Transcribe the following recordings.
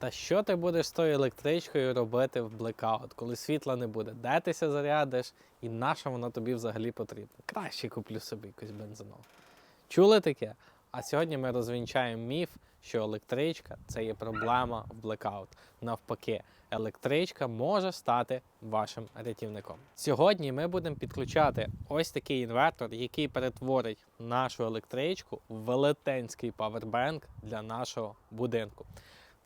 Та що ти будеш з тою електричкою робити в блекаут, коли світла не буде? Де ти ся зарядиш і на що воно тобі взагалі потрібно? Краще куплю собі якусь бензинову. Чули таке? А сьогодні ми розвінчаємо міф, що електричка це є проблема в блекаут. Навпаки, електричка може стати вашим рятівником. Сьогодні ми будемо підключати ось такий інвертор, який перетворить нашу електричку в велетенський павербенк для нашого будинку.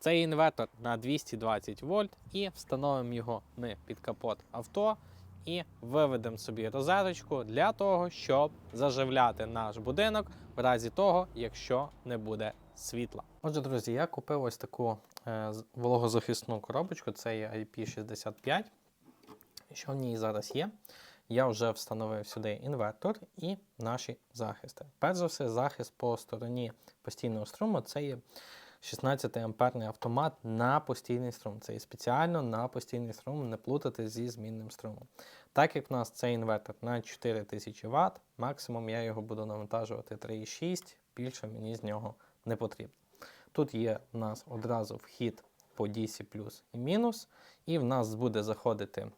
Цей інвертор на 220 вольт і встановимо його ми під капот авто і виведемо собі розеточку для того, щоб заживляти наш будинок в разі того, якщо не буде світла. Отже, друзі, я купив ось таку е, вологозахисну коробочку, це є IP65. Що в ній зараз є? Я вже встановив сюди інвертор і наші захисти. Перш за все, захист по стороні постійного струму це є 16 амперний автомат на постійний струм. Це і спеціально на постійний струм, не плутати зі змінним струмом. Так як в нас цей інвертор на 4000 Вт, максимум я його буду навантажувати 3,6, більше мені з нього не потрібно. Тут є у нас одразу вхід по DC плюс і мінус, і в нас буде заходити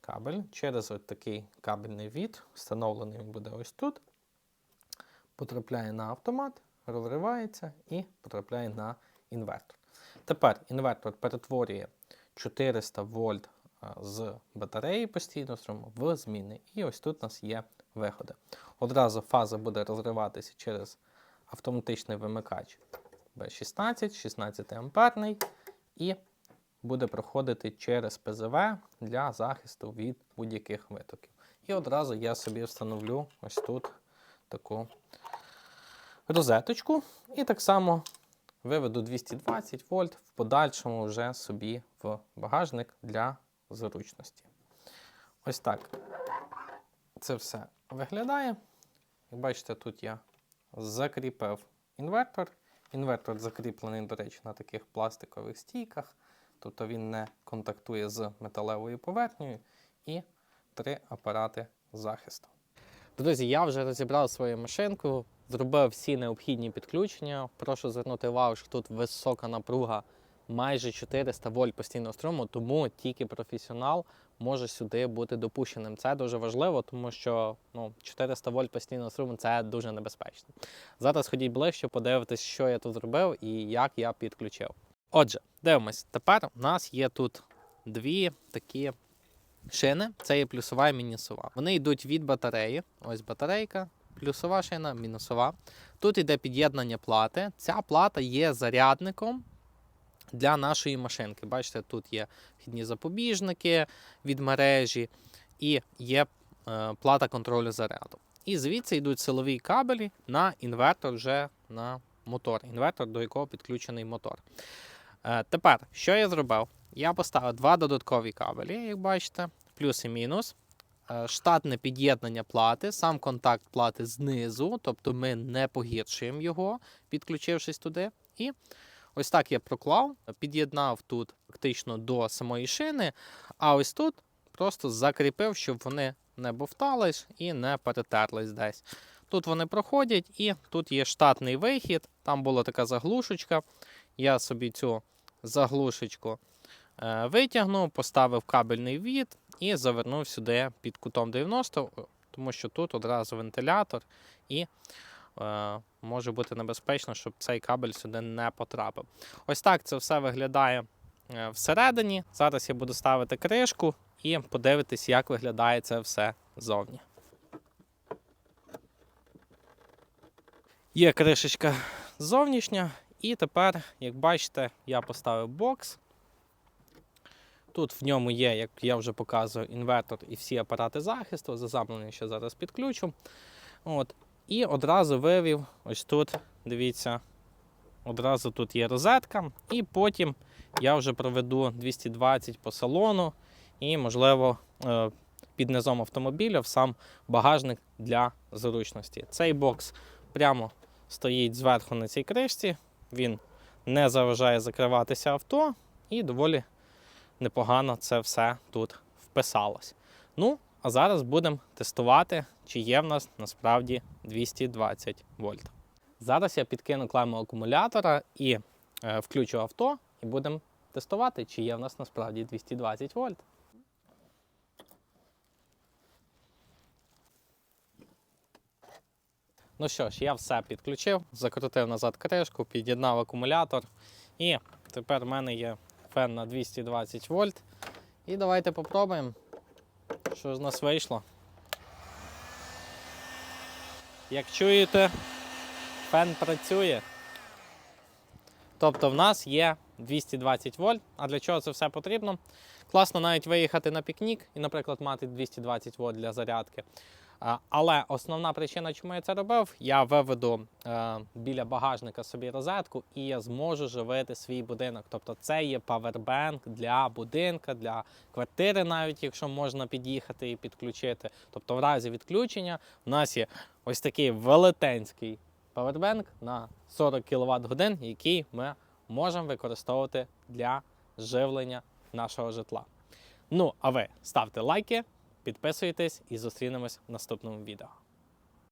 кабель через ось такий кабельний від. Встановлений він буде ось тут. Потрапляє на автомат, розривається і потрапляє на інвертор. Тепер інвертор перетворює 400 вольт з батареї постійного струму в зміни. І ось тут у нас є виходи. Одразу фаза буде розриватися через автоматичний вимикач B16, 16 амперний, і буде проходити через ПЗВ для захисту від будь-яких витоків. І одразу я собі встановлю ось тут таку розеточку. І так само виведу 220 вольт в подальшому вже собі в багажник для зручності. Ось так це все виглядає. Як бачите, тут я закріпив інвертор. Інвертор закріплений, до речі, на таких пластикових стійках, тобто він не контактує з металевою поверхнею і три апарати захисту. Друзі, я вже розібрав свою машинку, зробив всі необхідні підключення. Прошу звернути увагу, що тут висока напруга, майже 400 вольт постійного струму, тому тільки професіонал може сюди бути допущеним. Це дуже важливо, тому що ну, 400 вольт постійного струму це дуже небезпечно. Зараз ходіть ближче, подивитись, що я тут зробив і як я підключив. Отже, дивимось. Тепер у нас є тут дві такі шини. Це є плюсова і мінусова. Вони йдуть від батареї. Ось батарейка, плюсова шина, мінусова. Тут йде під'єднання плати. Ця плата є зарядником для нашої машинки. Бачите, тут є вхідні запобіжники від мережі і є е, плата контролю заряду. І звідси йдуть силові кабелі на інвертор вже на мотор, інвертор, до якого підключений мотор. Е, тепер, що я зробив? Я поставив два додаткові кабелі, як бачите, плюс і мінус. Е, Штатне під'єднання плати, сам контакт плати знизу, тобто ми не погіршуємо його, підключившись туди. І ось так я проклав, під'єднав тут фактично до самої шини, а ось тут просто закріпив, щоб вони не бовтались і не перетерлись десь. Тут вони проходять, і тут є штатний вихід, там була така заглушечка. Я собі цю заглушечку е, витягнув, поставив кабельний від і завернув сюди під кутом 90, тому що тут одразу вентилятор і е, може бути небезпечно, щоб цей кабель сюди не потрапив. Ось так це все виглядає е, всередині. Зараз я буду ставити кришку і подивитись, як виглядає це все ззовні. Є кришечка зовнішня, і тепер, як бачите, я поставив бокс. Тут в ньому є, як я вже показував, інвертор і всі апарати захисту. Заземлення ще зараз підключу. От. І одразу вивів ось тут, дивіться, одразу тут є розетка. І потім я вже проведу 220 по салону і, можливо, е, під низом автомобіля в сам багажник для зручності. Цей бокс прямо стоїть зверху на цій кришці. Він не заважає закриватися авто і доволі непогано це все тут вписалось. Ну, а зараз будемо тестувати, чи є в нас насправді 220 вольт. Зараз я підкину клему акумулятора і е, включу авто, і будемо тестувати, чи є в нас насправді 220 вольт. Ну що ж, я все підключив, закрутив назад кришку, під'єднав акумулятор. І тепер в мене є фен на 220 вольт. І давайте попробуємо, що з нас вийшло. Як чуєте, фен працює. Тобто в нас є 220 вольт. А для чого це все потрібно? Класно навіть виїхати на пікнік і, наприклад, мати 220 вольт для зарядки. А, Але основна причина, чому я це робив, я виведу е, біля багажника собі розетку і я зможу живити свій будинок. Тобто це є павербенк для будинка, для квартири, навіть якщо можна під'їхати і підключити. Тобто, в разі відключення в нас є ось такий велетенський павербенк на 40 кВт годин, який ми можемо використовувати для живлення нашого житла. Ну, а ви ставте лайки, підписуйтесь і зустрінемось в наступному відео.